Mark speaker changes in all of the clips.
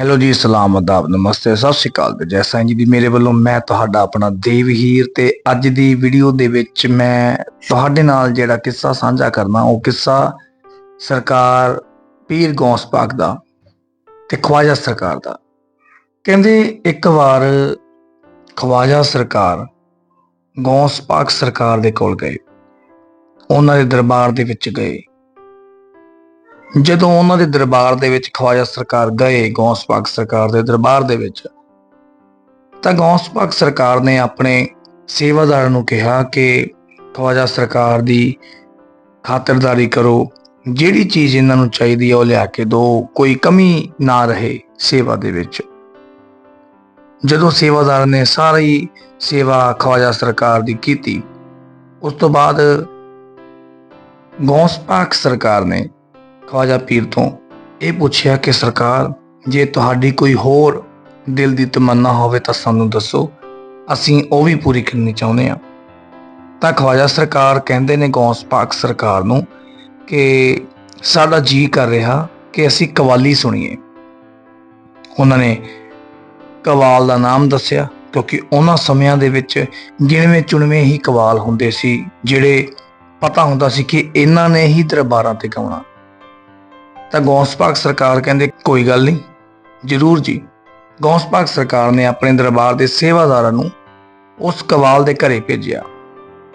Speaker 1: Hello ਜੀ, ਸਲਾਮ ਅਦਾਬ, ਨਮਸਤੇ, ਸਤਿ ਸ਼੍ਰੀ ਅਕਾਲ ਤੇ ਜੈ ਸਾਈਂ ਜੀ ਦੀ ਮੇਰੇ ਵੱਲੋਂ ਮੈਂ ਤੁਹਾਡਾ ਆਪਣਾ ਦੇਵਹੀਰ ਤੇ ਅੱਜ ਦੀ ਵੀਡੀਓ ਦੇ ਵਿੱਚ ਮੈਂ ਤੁਹਾਡੇ ਨਾਲ ਜਿਹੜਾ ਕਿੱਸਾ ਸਾਂਝਾ ਕਰਨਾ, ਉਹ ਕਿੱਸਾ ਸਰਕਾਰ ਪੀਰ ਗੌਸ ਪਾਕ ਦਾ ਤੇ ਖਵਾਜਾ ਸਰਕਾਰ ਦਾ। ਕਹਿੰਦੇ ਇੱਕ ਵਾਰ ਖਵਾਜਾ ਸਰਕਾਰ ਗੌਸ ਪਾਕ ਸਰਕਾਰ ਦੇ ਕੋਲ ਗਏ, ਉਹਨਾਂ ਦੇ ਦਰਬਾਰ ਦੇ ਵਿੱਚ ਗਏ। ਜਦੋਂ ਉਹਨਾਂ ਦੇ ਦਰਬਾਰ ਦੇ ਵਿੱਚ ਖਵਾਜਾ ਸਰਕਾਰ ਗਏ, ਗੌਸ ਪਾਕ ਸਰਕਾਰ ਦੇ ਦਰਬਾਰ ਦੇ ਵਿੱਚ, ਤਾਂ ਗੌਸ ਪਾਕ ਸਰਕਾਰ ਨੇ ਆਪਣੇ ਸੇਵਾਦਾਰ ਨੂੰ ਕਿਹਾ ਕਿ ਖਵਾਜਾ ਸਰਕਾਰ ਦੀ ਖਾਤਰਦਾਰੀ ਕਰੋ, ਜਿਹੜੀ ਚੀਜ਼ ਇਹਨਾਂ ਨੂੰ ਚਾਹੀਦੀ ਹੈ ਉਹ ਲਿਆ ਕੇ ਦਿਓ ਕੋਈ ਕਮੀ ਨਾ ਰਹੇ ਸੇਵਾ ਦੇ ਵਿੱਚ। ਜਦੋਂ ਸੇਵਾਦਾਰ ਨੇ ਸਾਰੀ ਸੇਵਾ ਖਵਾਜਾ ਸਰਕਾਰ ਦੀ ਕੀਤੀ, ਉਸ ਤੋਂ ਬਾਅਦ ਗੌਸ ਪਾਕ ਸਰਕਾਰ ਨੇ ਖਵਾਜਾ ਪੀਰ ਤੋਂ ਇਹ ਪੁੱਛਿਆ ਕਿ, ਸਰਕਾਰ, ਜੇ ਤੁਹਾਡੀ ਕੋਈ ਹੋਰ ਦਿਲ ਦੀ ਤਮੰਨਾ ਹੋਵੇ ਤਾਂ ਸਾਨੂੰ ਦੱਸੋ। ਅਸੀਂ ਉਹ ਵੀ ਪੂਰੀ ਕਰਨੀ ਚਾਹੁੰਦੇ ਹਾਂ। ਤਾਂ ਖਵਾਜਾ ਸਰਕਾਰ ਕਹਿੰਦੇ ਨੇ, ਗੌਸ ਪਾਕ ਸਰਕਾਰ ਨੂੰ ਕਿ ਸਾਡਾ ਜੀ ਕਰ ਰਿਹਾ ਕਿ ਅਸੀਂ ਕਵਾਲੀ ਸੁਣੀਏ। ਉਹਨਾਂ ਨੇ ਕਵਾਲ ਦਾ ਨਾਮ ਦੱਸਿਆ, ਕਿਉਂਕਿ ਉਹਨਾਂ ਸਮਿਆਂ ਦੇ ਵਿੱਚ ਗਿਣਵੇਂ ਚੁਣਵੇਂ ਹੀ ਕਵਾਲ ਹੁੰਦੇ ਸੀ, ਜਿਹੜੇ ਪਤਾ ਹੁੰਦਾ ਸੀ ਕਿ ਇਹਨਾਂ ਨੇ ਹੀ ਦਰਬਾਰਾਂ ਤੇ ਗਾਉਣਾ। ਤਾਂ ਗੌਂਸ ਪਾਕ ਸਰਕਾਰ ਕਹਿੰਦੇ, ਕੋਈ ਗੱਲ ਨਹੀਂ, ਜ਼ਰੂਰ ਜੀ। ਗੌਂਸ ਪਾਕ ਸਰਕਾਰ ਨੇ ਆਪਣੇ ਦਰਬਾਰ ਦੇ ਸੇਵਾਦਾਰਾਂ ਨੂੰ ਉਸ ਕਵਾਲ ਦੇ ਘਰੇ ਭੇਜਿਆ।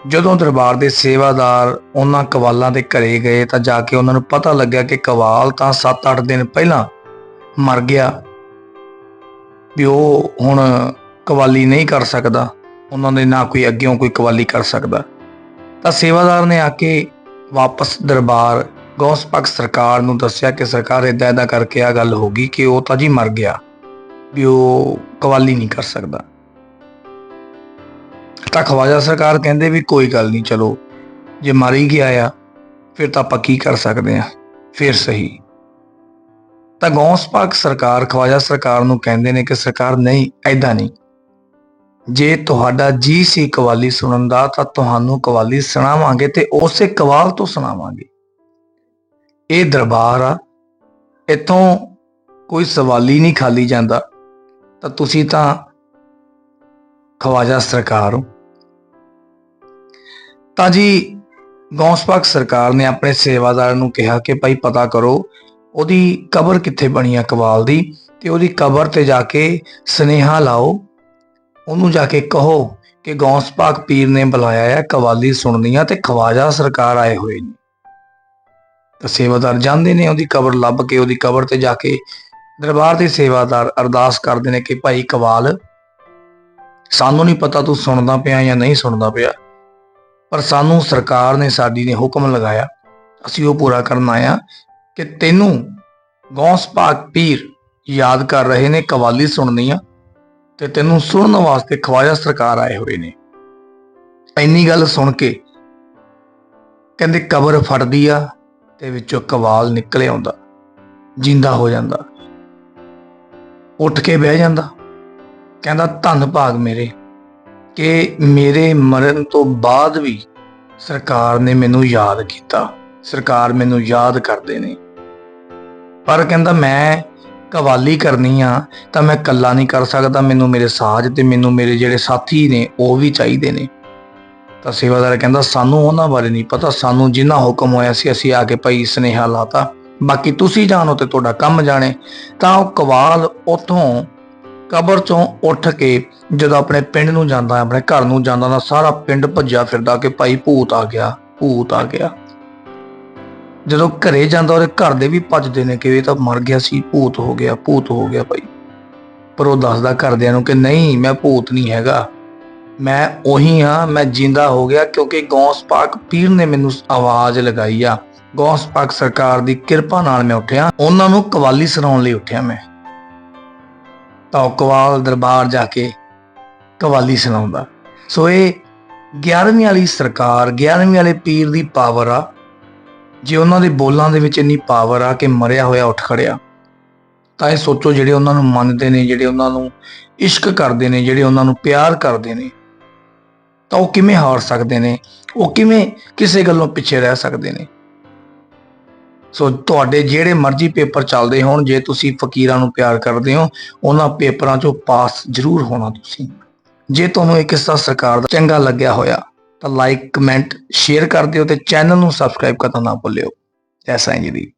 Speaker 1: ਜਦੋਂ ਦਰਬਾਰ ਦੇ ਸੇਵਾਦਾਰ ਉਹਨਾਂ ਕਵਾਲਾਂ ਦੇ ਘਰੇ ਗਏ ਤਾਂ ਜਾ ਕੇ ਉਹਨਾਂ ਨੂੰ ਪਤਾ ਲੱਗਿਆ ਕਿ ਕਵਾਲ ਤਾਂ 7-8 ਦਿਨ ਪਹਿਲਾਂ ਮਰ ਗਿਆ। ਵੀ ਉਹ ਹੁਣ ਕਵਾਲੀ ਨਹੀਂ ਕਰ ਸਕਦਾ, ਉਹਨਾਂ ਦੇ ਨਾ ਕੋਈ ਅੱਗੇੋਂ ਕੋਈ ਕਵਾਲੀ ਕਰ ਸਕਦਾ। ਤਾਂ ਸੇਵਾਦਾਰ ਨੇ ਆ ਕੇ ਵਾਪਸ ਦਰਬਾਰ ਗੌਸ ਪਾਕ ਸਰਕਾਰ ਨੂੰ ਦੱਸਿਆ ਕਿ ਸਰਕਾਰ ਇਦਾਂ ਇਦਾਂ ਕਰਕੇ ਆ ਗੱਲ ਹੋ ਗਈ ਕਿ ਉਹ ਤਾਂ ਜੀ ਮਰ ਗਿਆ, ਵੀ ਉਹ ਕਵਾਲੀ ਨਹੀਂ ਕਰ ਸਕਦਾ। ਤਾਂ ਖਵਾਜਾ ਸਰਕਾਰ ਕਹਿੰਦੇ ਵੀ ਕੋਈ ਗੱਲ ਨਹੀਂ, ਚਲੋ, ਜੇ ਮਰ ਹੀ ਗਿਆ ਆ, ਫਿਰ ਤਾਂ ਆਪਾਂ ਕੀ ਕਰ ਸਕਦੇ ਆ ਫਿਰ ਸਹੀ। ਤਾਂ ਗੌਸ ਪਾਕ ਸਰਕਾਰ, ਖਵਾਜਾ ਸਰਕਾਰ ਨੂੰ ਕਹਿੰਦੇ ਨੇ ਕਿ ਸਰਕਾਰ ਨਹੀਂ ਐਦਾਂ ਨਹੀਂ। ਜੇ ਤੁਹਾਡਾ ਜੀ ਸੀ ਕਵਾਲੀ ਸੁਣਨ ਦਾ, ਤਾਂ ਤੁਹਾਨੂੰ ਕਵਾਲੀ ਸੁਣਾਵਾਂਗੇ ਤੇ ਉਸੇ ਕਵਾਲ ਤੋਂ ਸੁਣਾਵਾਂਗੇ। ਇਹ ਦਰਬਾਰ ਆ, ਇੱਥੋਂ ਕੋਈ ਸਵਾਲੀ ਨਹੀਂ ਖਾਲੀ ਜਾਂਦਾ, ਤਾਂ ਤੁਸੀਂ ਤਾਂ ਖਵਾਜਾ ਸਰਕਾਰ ਹੋ। ਤਾਂ ਜੀ ਗੌਸਪਾਕ ਸਰਕਾਰ ਨੇ ਆਪਣੇ ਸੇਵਾਦਾਰ ਨੂੰ ਕਿਹਾ ਕਿ ਭਾਈ ਪਤਾ ਕਰੋ, ਉਹਦੀ ਕਬਰ ਕਿੱਥੇ ਬਣੀ ਆ ਕਵਾਲ ਦੀ, ਤੇ ਉਹਦੀ ਕਬਰ ਤੇ ਜਾ ਕੇ ਸਨੇਹਾ ਲਾਓ, ਉਹਨੂੰ ਜਾ ਕੇ ਕਹੋ ਕਿ ਗੌਸਪਾਕ ਪੀਰ ਨੇ ਬੁਲਾਇਆ ਹੈ ਕਵਾਲੀ ਸੁਣਨੀ ਆ ਤੇ ਖਵਾਜਾ ਸਰਕਾਰ ਆਏ ਹੋਏ ਨੇ। ਤਾਂ ਸੇਵਾਦਾਰ ਜਾਂਦੇ ਨੇ, ਉਹਦੀ ਕਬਰ ਲੱਭ ਕੇ, ਉਹਦੀ ਕਬਰ ਤੇ ਜਾ ਕੇ ਦਰਬਾਰ ਦੇ ਸੇਵਾਦਾਰ ਅਰਦਾਸ ਕਰਦੇ ਨੇ ਕਿ ਭਾਈ ਕਵਾਲ, ਸਾਨੂੰ ਨਹੀਂ ਪਤਾ ਤੂੰ ਸੁਣਦਾ ਪਿਆ ਜਾਂ ਨਹੀਂ ਸੁਣਦਾ ਪਿਆ, ਪਰ ਸਾਨੂੰ ਸਰਕਾਰ ਨੇ ਸਾਡੀ ਨੇ ਹੁਕਮ ਲਗਾਇਆ, ਅਸੀਂ ਉਹ ਪੂਰਾ ਕਰਨ ਆਇਆ ਕਿ ਤੈਨੂੰ ਗੌਸ ਪਾਕ ਪੀਰ ਯਾਦ ਕਰ ਰਹੇ ਨੇ, ਕਵਾਲੀ ਸੁਣਨੀ ਆ ਤੇ ਤੈਨੂੰ ਸੁਣਨ ਵਾਸਤੇ ਖਵਾਜਾ ਸਰਕਾਰ ਆਏ ਹੋਏ ਨੇ। ਇੰਨੀ ਗੱਲ ਸੁਣ ਕੇ ਕਹਿੰਦੇ ਕਬਰ ਫੜਦੀ ਆ ਤੇ ਵਿੱਚੋਂ ਕਵਾਲ ਨਿਕਲ ਆਉਂਦਾ, ਜਿੰਦਾ ਹੋ ਜਾਂਦਾ। ਉੱਠ ਕੇ ਬਹਿ ਜਾਂਦਾ। ਕਹਿੰਦਾ, ਧੰਨ ਭਾਗ ਮੇਰੇ, ਕਿ ਮੇਰੇ ਮਰਨ ਤੋਂ ਬਾਅਦ ਵੀ ਸਰਕਾਰ ਨੇ ਮੈਨੂੰ ਯਾਦ ਕੀਤਾ। ਸਰਕਾਰ ਮੈਨੂੰ ਯਾਦ ਕਰਦੇ ਨੇ। ਪਰ ਕਹਿੰਦਾ, ਮੈਂ ਕਵਾਲੀ ਕਰਨੀ ਆ, ਤਾਂ ਮੈਂ ਇਕੱਲਾ ਨਹੀਂ ਕਰ ਸਕਦਾ। ਮੈਨੂੰ ਮੇਰੇ ਸਾਜ ਤੇ, ਮੈਨੂੰ ਮੇਰੇ ਜਿਹੜੇ ਸਾਥੀ ਨੇ, ਉਹ ਵੀ ਚਾਹੀਦੇ ਨੇ। ਤਾਂ ਸੇਵਾਦਾਰ ਕਹਿੰਦਾ, ਸਾਨੂੰ ਉਹਨਾਂ ਬਾਰੇ ਨਹੀਂ ਪਤਾ। ਸਾਨੂੰ ਜਿੰਨਾ ਹੁਕਮ ਹੋਇਆ ਸੀ, ਅਸੀਂ ਆ ਕੇ ਭਾਈ ਸਨੇਹਾ ਲਾਤਾ। ਬਾਕੀ ਤੁਸੀਂ ਜਾਣੋ ਤੇ ਤੁਹਾਡਾ ਕੰਮ ਜਾਣੇ। ਤਾਂ ਉਹ ਕਵਾਲ ਉਥੋਂ ਕਬਰ ਚੋਂ ਉੱਠ ਕੇ ਜਦੋਂ ਆਪਣੇ ਪਿੰਡ ਨੂੰ ਜਾਂਦਾ, ਆਪਣੇ ਘਰ ਨੂੰ ਜਾਂਦਾ, ਤਾਂ ਸਾਰਾ ਪਿੰਡ ਭੱਜਿਆ ਫਿਰਦਾ ਕਿ ਭਾਈ ਭੂਤ ਆ ਗਿਆ, ਭੂਤ ਆ ਗਿਆ। ਜਦੋਂ ਘਰੇ ਜਾਂਦਾ, ਉਹਦੇ ਘਰ ਦੇ ਵੀ ਭੱਜਦੇ ਨੇ ਕਿ ਇਹ ਤਾਂ ਮਰ ਗਿਆ ਸੀ, ਭੂਤ ਹੋ ਗਿਆ, ਭੂਤ ਹੋ ਗਿਆ ਭਾਈ। ਪਰ ਉਹ ਦੱਸਦਾ ਘਰਦਿਆਂ ਨੂੰ ਕਿ, ਨਹੀਂ, ਮੈਂ ਭੂਤ ਨਹੀਂ ਹੈਗਾ। ਮੈਂ ਉਹੀ ਹਾਂ, ਮੈਂ ਜਿੰਦਾ ਹੋ ਗਿਆ ਕਿਉਂਕਿ ਗੌਸ ਪਾਕ ਪੀਰ ਨੇ ਮੈਨੂੰ ਆਵਾਜ਼ ਲਗਾਈ ਆ। ਗੌਸ ਪਾਕ ਸਰਕਾਰ ਦੀ ਕਿਰਪਾ ਨਾਲ ਮੈਂ ਉੱਠਿਆ। ਉਹਨਾਂ ਨੂੰ ਕਵਾਲੀ ਸੁਣਾਉਣ ਲਈ ਉੱਠਿਆ ਮੈਂ। ਤਾਂ ਉਹ ਕਵਾਲ ਦਰਬਾਰ ਜਾ ਕੇ ਕਵਾਲੀ ਸੁਣਾਉਂਦਾ। ਸੋ ਇਹ 11ਵੀਂ ਵਾਲੀ ਸਰਕਾਰ 11ਵੀਂ ਵਾਲੇ ਪੀਰ ਦੀ ਪਾਵਰ ਆ। ਜੇ ਉਹਨਾਂ ਦੇ ਬੋਲਾਂ ਦੇ ਵਿੱਚ ਇੰਨੀ ਪਾਵਰ ਆ ਕਿ ਮਰਿਆ ਹੋਇਆ ਉੱਠ ਖੜਿਆ, ਤਾਂ ਇਹ ਸੋਚੋ ਜਿਹੜੇ ਉਹਨਾਂ ਨੂੰ ਮੰਨਦੇ ਨੇ, ਜਿਹੜੇ ਉਹਨਾਂ ਨੂੰ ਇਸ਼ਕ ਕਰਦੇ ਨੇ, ਜਿਹੜੇ ਉਹਨਾਂ ਨੂੰ ਪਿਆਰ ਕਰਦੇ ਨੇ। ਤਾਂ ਉਹ ਕਿਵੇਂ ਹਾਰ ਸਕਦੇ ਨੇ? ਉਹ ਕਿਵੇਂ ਕਿਸੇ ਗੱਲੋਂ ਪਿੱਛੇ ਰਹਿ ਸਕਦੇ ਨੇ? ਸੋ ਤੁਹਾਡੇ ਜਿਹੜੇ ਮਰਜ਼ੀ ਪੇਪਰ ਚੱਲਦੇ ਹੋਣ, ਜੇ ਤੁਸੀਂ ਫਕੀਰਾਂ ਨੂੰ ਪਿਆਰ ਕਰਦੇ ਹੋ, ਉਹਨਾਂ ਪੇਪਰਾਂ 'ਚੋਂ ਪਾਸ ਜ਼ਰੂਰ ਹੋਣਾ ਤੁਸੀਂ। ਜੇ ਤੁਹਾਨੂੰ ਇਹ ਕਿੱਸਾ ਸਰਕਾਰ ਦਾ ਚੰਗਾ ਲੱਗਿਆ ਹੋਇਆ, ਤਾਂ ਲਾਈਕ, ਕਮੈਂਟ, ਸ਼ੇਅਰ ਕਰ ਦਿਓ ਤੇ ਚੈਨਲ ਨੂੰ ਸਬਸਕ੍ਰਾਈਬ ਕਰਨਾ ਨਾ ਭੁੱਲਿਓ। ਜੈ ਸਾਈਂ ਜੀ ਦੀ।